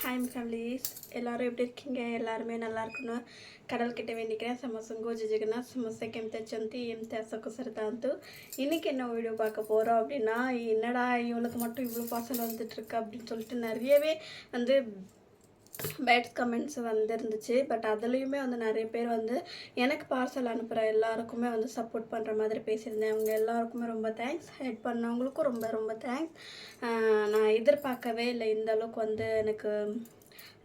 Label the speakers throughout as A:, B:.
A: Hi families எல்லாரும் எப்படி இருக்கீங்க எல்லாருமே நல்லா இருக்கணும் கடல்கிட்ட வேண்டிக்கிறேன் ಸಮಸ್ಸಂಗೋ ಜಗನ್ನಾಥ್ ಸಮಸ್ಯೆಗೆ ಎಂತ ಚಂತಿ ಎಂತ ಸೊಕಸರತಾಂತು இன்னைக்கு என்ன வீடியோ பார்க்க போகிறோம் அப்படின்னா என்னடா இவளுக்கு மட்டும் இவ்வளோ பார்சல் வந்துட்டுருக்கு அப்படின்னு சொல்லிட்டு நிறையவே வந்து பேட் கமெண்ட்ஸ் வந்துருந்துச்சு பட் அதுலேயுமே வந்து நிறைய பேர் வந்து எனக்கு பார்சல் அனுப்புகிற எல்லாருக்குமே வந்து சப்போர்ட் பண்ணுற மாதிரி பேசியிருந்தேன். அவங்க எல்லாருக்குமே ரொம்ப தேங்க்ஸ் ஹெல்ப் பண்ணவங்களுக்கும் ரொம்ப ரொம்ப தேங்க்ஸ் நான் எதிர்பார்க்கவே இல்லை இந்த அளவுக்கு வந்து எனக்கு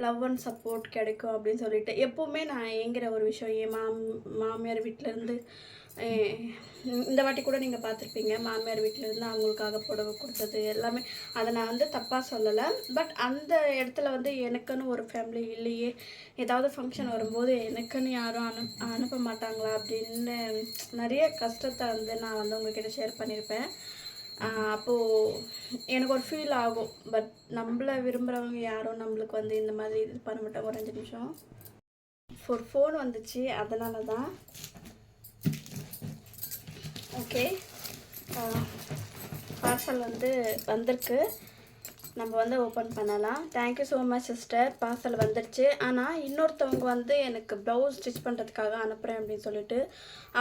A: லவ் அண்ட் சப்போர்ட் கிடைக்கும் அப்படின்னு சொல்லிட்டு. எப்போவுமே நான் ஏங்குற ஒரு விஷயம் என் மாம் மாமியார் வீட்டிலேருந்து இந்த வாட்டி கூட நீங்கள் பார்த்துருப்பீங்க. மாமியார் வீட்டிலேருந்து அவங்களுக்காக புடவை கொடுத்தது எல்லாமே. அதை நான் வந்து தப்பாக சொல்லலை. பட் அந்த இடத்துல வந்து எனக்குன்னு ஒரு ஃபேமிலி இல்லையே. ஏதாவது ஃபங்க்ஷன் வரும்போது எனக்குன்னு யாரும் அனு அனுப்ப மாட்டாங்களா அப்படின்னு நிறைய கஷ்டத்தை வந்து நான் வந்து உங்ககிட்ட ஷேர் பண்ணியிருப்பேன் அப்போது எனக்கு ஒரு ஃபீல் ஆகும். பட் நம்மளை விரும்புகிறவங்க யாரும் நம்மளுக்கு வந்து இந்த மாதிரி இது பண்ண மாட்டாங்க. ஒரு அஞ்சு நிமிஷம். ஒரு ஃபோன் வந்துச்சு. அதனால தான் ஓகே பார்சல் வந்து வந்திருக்கு. நம்ம வந்து ஓப்பன் பண்ணலாம். Thank you so much sister parcel வந்துடுச்சு ஆனால் இன்னொருத்தவங்க வந்து எனக்கு ப்ளவுஸ் ஸ்டிச் பண்ணுறதுக்காக அனுப்புகிறேன் அப்படின்னு சொல்லிட்டு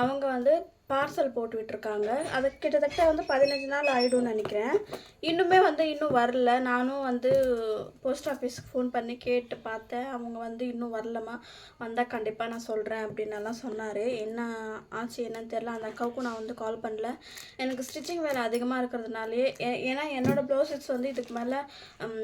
A: அவங்க வந்து பார்சல் போட்டு விட்டுருக்காங்க அது கிட்டத்தட்ட வந்து பதினஞ்சு நாள் ஆகிடும்னு நினைக்கிறேன். இன்னுமே வந்து இன்னும் வரல. நானும் வந்து போஸ்ட் ஆஃபீஸ்க்கு ஃபோன் பண்ணி கேட்டு பார்த்தேன். அவங்க வந்து இன்னும் வரலம்மா. வந்தால் கண்டிப்பாக நான் சொல்கிறேன் அப்படின்னலாம் சொன்னார். என்ன ஆச்சு என்னன்னு தெரில அந்த அக்காவுக்கும் நான் வந்து கால் பண்ணல. எனக்கு ஸ்டிச்சிங் வேலை அதிகமாக இருக்கிறதுனாலே ஏ- ஏன்னா என்னோடய ப்ளவுசஸ் வந்து இதுக்கு மேலே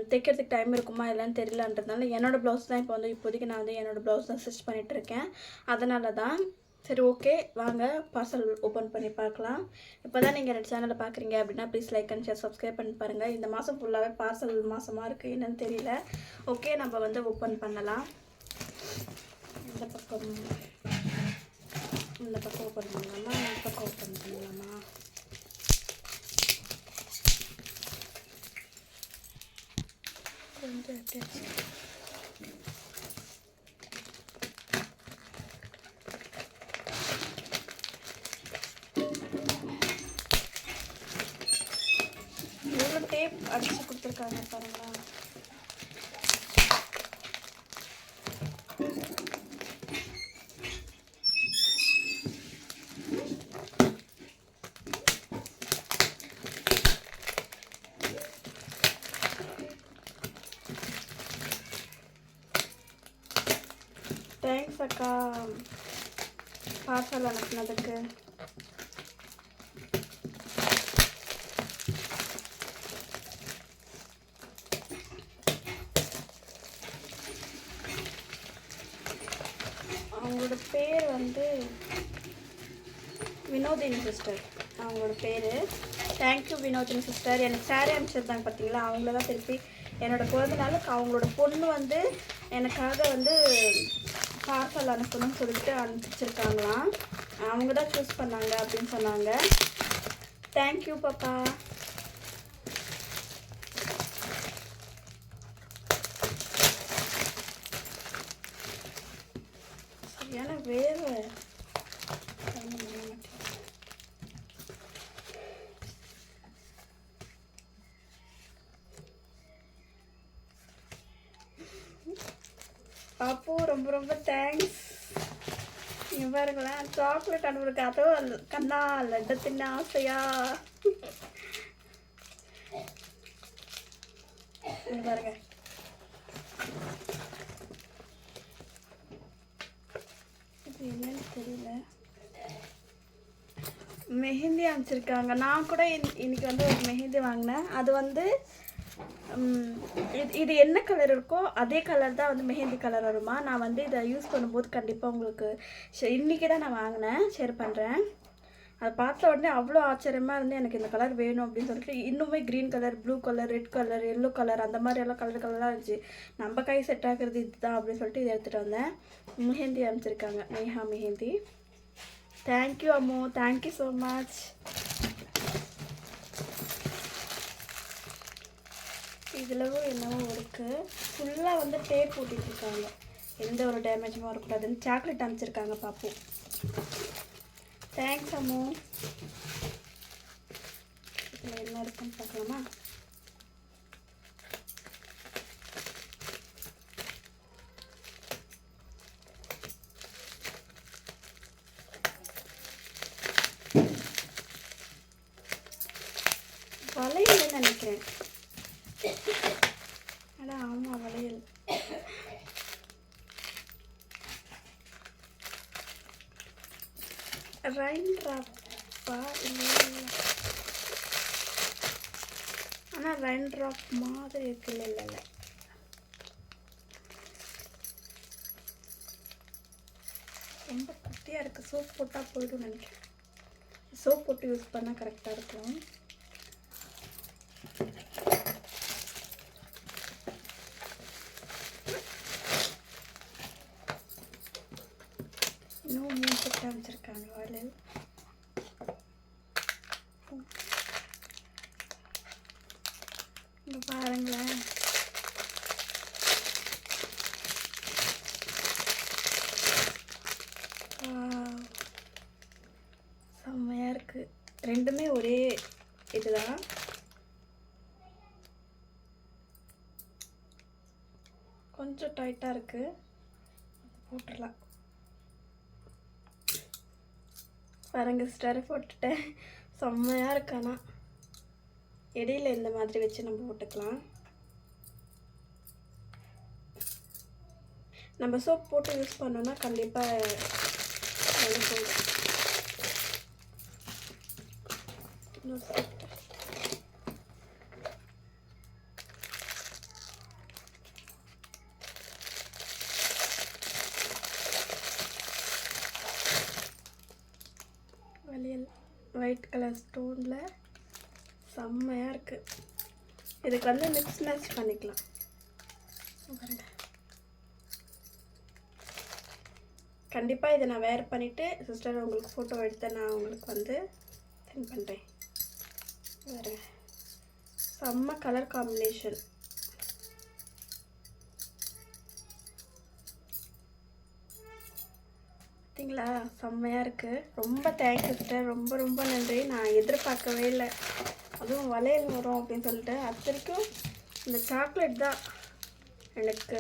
A: தைக்கிறதுக்கு டைம் இருக்குமா இல்லைன்னு தெரியலன்றதுனால என்னோடய ப்ளவுஸ் தான் இப்போ வந்து இப்போதைக்கு நான் வந்து என்னோடய ப்ளவுஸ் தான் ஸ்டிச் பண்ணிகிட்ருக்கேன் அதனால தான் சரி ஓகே வாங்க பார்சல் ஓப்பன் பண்ணி பார்க்கலாம். இப்போ தான் நீங்கள் ரெண்டு சேனலை பார்க்குறீங்க அப்படின்னா please like and share subscribe பண்ணி பாருங்கள் இந்த மாதம் ஃபுல்லாகவே பார்சல் மாதமாக இருக்குது என்னன்னு தெரியல. ஓகே நம்ம வந்து ஓப்பன் பண்ணலாம். இந்த பக்கம் இந்த பக்கம் ஓப்பன் பண்ணலாமா? இந்த பக்கம் ஓப்பன் பண்ணலாமா? வந்து டேப் அடிச்சு கொடுத்துருக்காங்க பாருங்களா. தேங்க்ஸ் அக்கா. பார்சல் அனுப்புனதுக்கு அவங்களோட பேர் வந்து வினோதினி சிஸ்டர் அவங்களோட பேர். தேங்க்யூ வினோதினி சிஸ்டர் எனக்கு சேரீ அனுப்பிச்சிருந்தாங்க பார்த்தீங்களா அவங்கள தான் திருப்பி என்னோட குழந்தை நாளுக்கு அவங்களோட பொண்ணு வந்து எனக்காக வந்து பார்சல் அனுப்பணும்னு சொல்லிட்டு அனுப்பிச்சிருக்காங்களாம். அவங்க தான் சூஸ் பண்ணாங்க அப்படின்னு சொன்னாங்க. தேங்க்யூ பாப்பா. பாப்பு ரொம்ப ரொம்ப தேங்க்ஸ் நீங்கள் பாருங்களேன் சாக்லேட் அனுப்புறதுக்கு அதுவும் அந்த கண்ணா லட்டு தின்ன ஆசையா பாருங்க. இது என்னன்னு தெரியல. மெஹந்தி அனுப்பிச்சிருக்காங்க. நான் கூட இன்- இன்னைக்கு வந்து ஒரு மெஹந்தி வாங்கினேன். அது வந்து இது இது என்ன கலர் இருக்கோ அதே கலர் தான் வந்து மெஹந்தி கலர் வருமா? நான் வந்து இதை யூஸ் பண்ணும்போது கண்டிப்பாக உங்களுக்கு ஷே- தான் நான் வாங்கினேன். ஷேர் பண்ணுறேன் அதை பார்த்த உடனே அவ்வளோ ஆச்சரியமாக இருந்து எனக்கு இந்த கலர் வேணும் அப்படின்னு சொல்லிட்டு இன்னுமே green colour blue colour red colour yellow colour அந்த மாதிரி எல்லாம் கலர் கலராக இருந்துச்சு. நம்ம கை செட் ஆகிறது இதுதான் அப்படின்னு சொல்லிட்டு இதை எடுத்துகிட்டு வந்தேன். மெஹந்தி அனுப்பிச்சிருக்காங்க. Neha mehndi. Thank you Ammu. Thank you so much இதுலவும் என்னவோ இருக்குது ஃபுல்லாக வந்து டேப் போட்டுட்ருக்காங்க. எந்த ஒரு டேமேஜும் வரக்கூடாதுன்னு சாக்லேட் அனுப்பிச்சிருக்காங்க பார்ப்போம் தேங்க்ஸ் அம்மு. இதில் என்ன இருக்குன்னு பார்க்கலாமா நினைக்கிறேன் அடா ஆமாம் வளையல். ரெயின் ட்ராப்பா இல்லை ஆனால் ரெயின் ட்ராப் மாதிரி இருக்குல்ல இல்லை இல்லை ரொம்ப குட்டியாக இருக்குது சோப் போட்டால் போய்டும் நினைக்கிறேன். சோப் போட்டு யூஸ் பண்ணால் கரெக்டாக இருக்கும் இன்னும் மூணு செட் அமைச்சிருக்காங்க வளையல் இங்கே பாருங்களேன் Wow. செம்மையா இருக்கு ரெண்டுமே ஒரே இதுதான். கொஞ்சம் டைட்டாக இருக்குது போட்டுடலாம் பாருங்க ஸ்டர் போட்டுட்டேன். செம்மையாக இருக்கானா இடையில இந்த மாதிரி வச்சு நம்ம போட்டுக்கலாம். நம்ம சோப் போட்டு யூஸ் பண்ணோன்னா கண்டிப்பாக போயிடும் வளையல் ஒயிட் கலர் ஸ்டோனில் செம்மையாக இருக்குது இதுக்கு வந்து மிக்ஸ் மேட்ச் பண்ணிக்கலாம். பாருங்க. கண்டிப்பாக இதை நான் வேர் பண்ணிவிட்டு சிஸ்டர் உங்களுக்கு ஃபோட்டோ எடுத்து நான் உங்களுக்கு வந்து சென்ட் பண்ணுறேன் வேறு செம்ம கலர் காம்பினேஷன் பார்த்தீங்களா செம்மையாக இருக்குது ரொம்ப தேங்க்ஸ் சிஸ்டர் ரொம்ப ரொம்ப நன்றி. நான் எதிர்பார்க்கவே இல்லை. அதுவும் வளையல் வரும் அப்படின்னு சொல்லிட்டு அத்தனைக்கும் இந்த சாக்லேட் தான் எனக்கு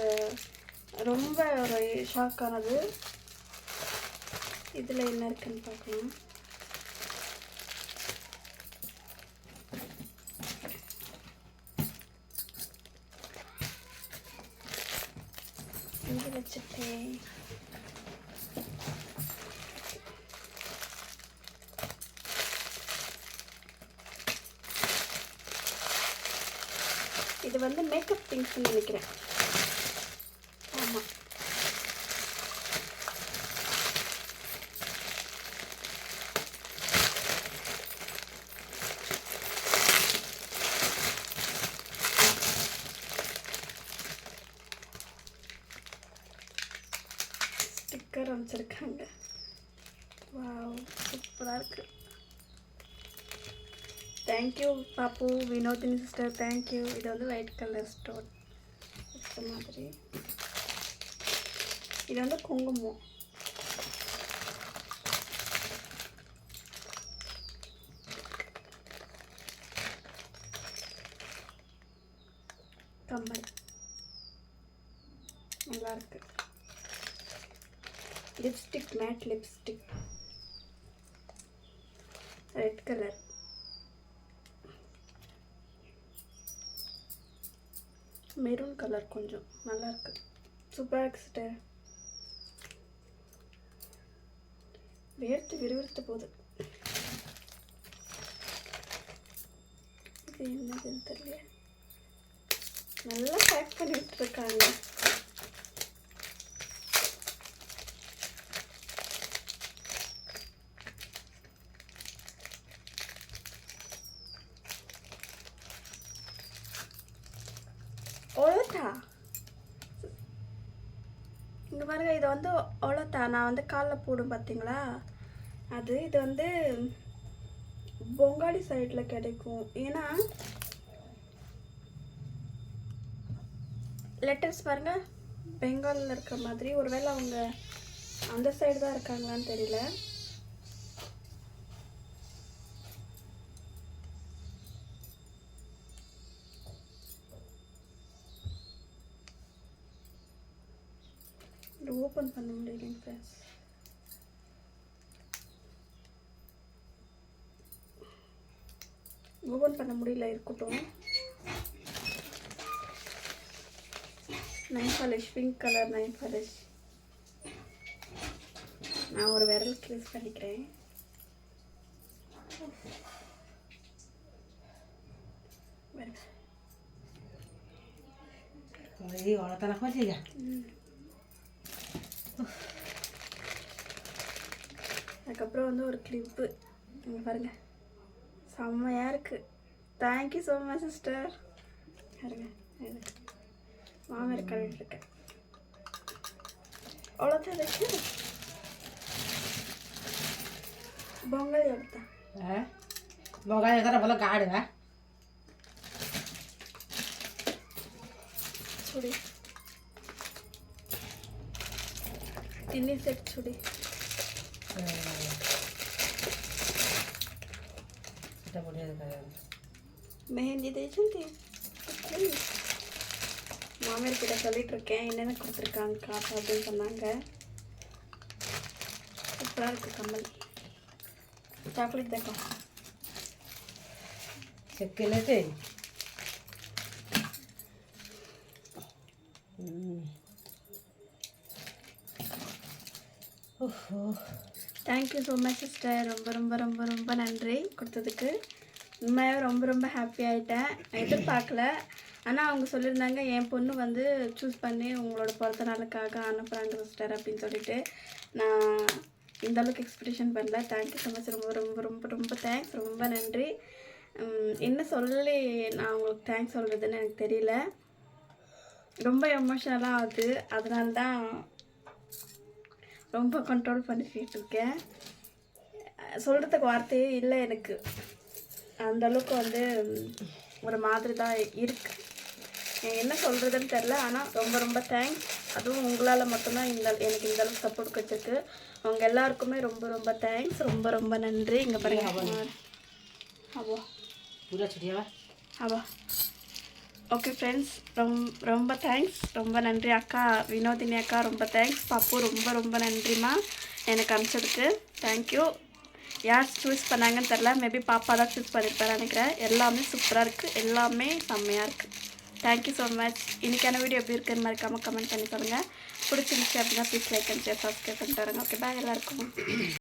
A: ரொம்ப ஒரு ஷாக் ஆனது. இதில் என்ன இருக்குன்னு பார்க்கணும் வச்சுட்டேன் இது வந்து மேக்கப் திங்ஸ்னு நினைக்கிறேன் ஆமாம் ஸ்டிக்கர் அமைச்சிருக்காங்க வாவ் சூப்பராக இருக்கு தேங்க்யூ பாப்பு வினோதினி சிஸ்டர் தேங்க்யூ இது வந்து ஒயிட் கலர் ஸ்டோன் இந்த மாதிரி இது வந்து குங்குமம் கம்மல் நல்லா இருக்கு lipstick lipstick. Red red colour maroon colour கொஞ்சம். நல்லா இருக்கு. சூப்பராக இருக்கு சிஸ்டர் வேர்த்து விறுவிறுத்து போகுது. இது என்னதுன்னு தெரியல. நல்லா பேக் பண்ணி விட்டுருக்காங்க ஒலத்தா இங்கே பாருங்க இது வந்து ஒலத்தா நான் வந்து காலில் போடும் பார்த்தீங்களா? அது இது வந்து பொங்காலி சைடில் கிடைக்கும். ஏன்னா லெட்டர்ஸ் பாருங்கள் பெங்காலில் இருக்க மாதிரி. ஒருவேளை அவங்க அந்த சைடு தான் இருக்காங்களான்னு தெரியல. இது ஓப்பன் பண்ண முடியலைங்க ஃப்ரெண்ட்ஸ் ஓப்பன் பண்ண முடியல இருக்கட்டும். Nail polish pink colour nail polish நான் ஒரு விரல் க்ளீஸ் பண்ணிக்கிறேன்.
B: வளர்த்தலாம் கொஞ்சம்
A: அதுக்கப்புறம் வந்து ஒரு கிளிப்பு நீங்கள் பாருங்கள் செம்மையாக இருக்குது தேங்க்யூ ஸோ மச் சிஸ்டர் பாருங்க மாமர் கழுவிட்டுருக்கு அவ்வளோதான் வச்சு பொங்கல் எடுத்தேன்
B: பொங்கல் எடுக்கிற போல
A: காடுவேன் சுடி. ତିନି ସେଟ୍
B: ଛୁଡ଼ି ସେଟା ବଢ଼ିଆ ଦେଖାଯାଉଛି
A: ମେହେନ୍ଦୀ ଦେଇଛନ୍ତି மாமியார் கிட்ட சொல்லிட்டு இருக்கேன் என்னென்ன கொடுத்துருக்காங்கக்கா அப்படின்னு சொன்னாங்க சூப்பராக இருக்குது கம்மல் சாக்லேட் தேக்கம்
B: செக்கிலேட்டு ஓஹோ.
A: தேங்க்யூ ஸோ மச் சிஸ்டர் ரொம்ப ரொம்ப ரொம்ப ரொம்ப நன்றி கொடுத்ததுக்கு. உண்மையாகவே ரொம்ப ரொம்ப ஹாப்பி ஆகிட்டேன் எதிர்பார்க்கல. ஆனால் அவங்க சொல்லியிருந்தாங்க என் பொண்ணு வந்து சூஸ் பண்ணி உங்களோட பிறந்த நாளுக்காக அனுப்புகிறாங்க சிஸ்டர் அப்படின்னு சொல்லிட்டு. நான் இந்த அளவுக்கு எக்ஸ்பெக்டேஷன் பண்ணல. தேங்க்யூ ஸோ மச் ரொம்ப ரொம்ப ரொம்ப ரொம்ப தேங்க்ஸ் ரொம்ப நன்றி. என்ன சொல்லி நான் உங்களுக்கு தேங்க்ஸ் சொல்கிறதுன்னு எனக்கு தெரியல. ரொம்ப எமோஷனலாக ஆகுது அதனால தான் ரொம்ப கண்ட்ரோல் பண்ணிக்கிட்டு இருக்கேன் சொல்கிறதுக்கு வார்த்தையே இல்லை எனக்கு. அந்தளவுக்கு வந்து ஒரு மாதிரி தான் இருக்குது என்ன சொல்கிறதுன்னு தெரில ஆனால் ரொம்ப ரொம்ப தேங்க்ஸ் அதுவும் உங்களால் மட்டும்தான் இந்த எனக்கு இந்தளவுக்கு சப்போர்ட் கிடச்சிருக்கு. அவங்க எல்லாருக்குமே ரொம்ப ரொம்ப தேங்க்ஸ் ரொம்ப ரொம்ப நன்றி. இங்கே பாருங்க.
B: அவா
A: அவா ஓகே ஃப்ரெண்ட்ஸ் ரொம்ப ரொம்ப தேங்க்ஸ் ரொம்ப நன்றி அக்கா வினோதினி அக்கா ரொம்ப தேங்க்ஸ் பாப்பு ரொம்ப ரொம்ப நன்றிம்மா எனக்கு அனுப்பிச்சதுக்கு தேங்க்யூ யார் சூஸ் பண்ணாங்கன்னு தெரில மேபி பாப்பா தான் சூஸ் பண்ணியிருப்பாரு நினைக்கிறேன் எல்லாமே சூப்பராக இருக்குது எல்லாமே செம்மையாக இருக்குது தேங்க்யூ ஸோ மச் இன்றைக்கான வீடியோ எப்படி இருக்குன்னு மறக்காமல் கமெண்ட் பண்ணி சொல்லுங்கள் பிடிச்சிருந்துச்சு அப்படின்னா please like and share subscribe பண்ணிட்டு வரேங்க ஓகே பாய் எல்லாருக்கும்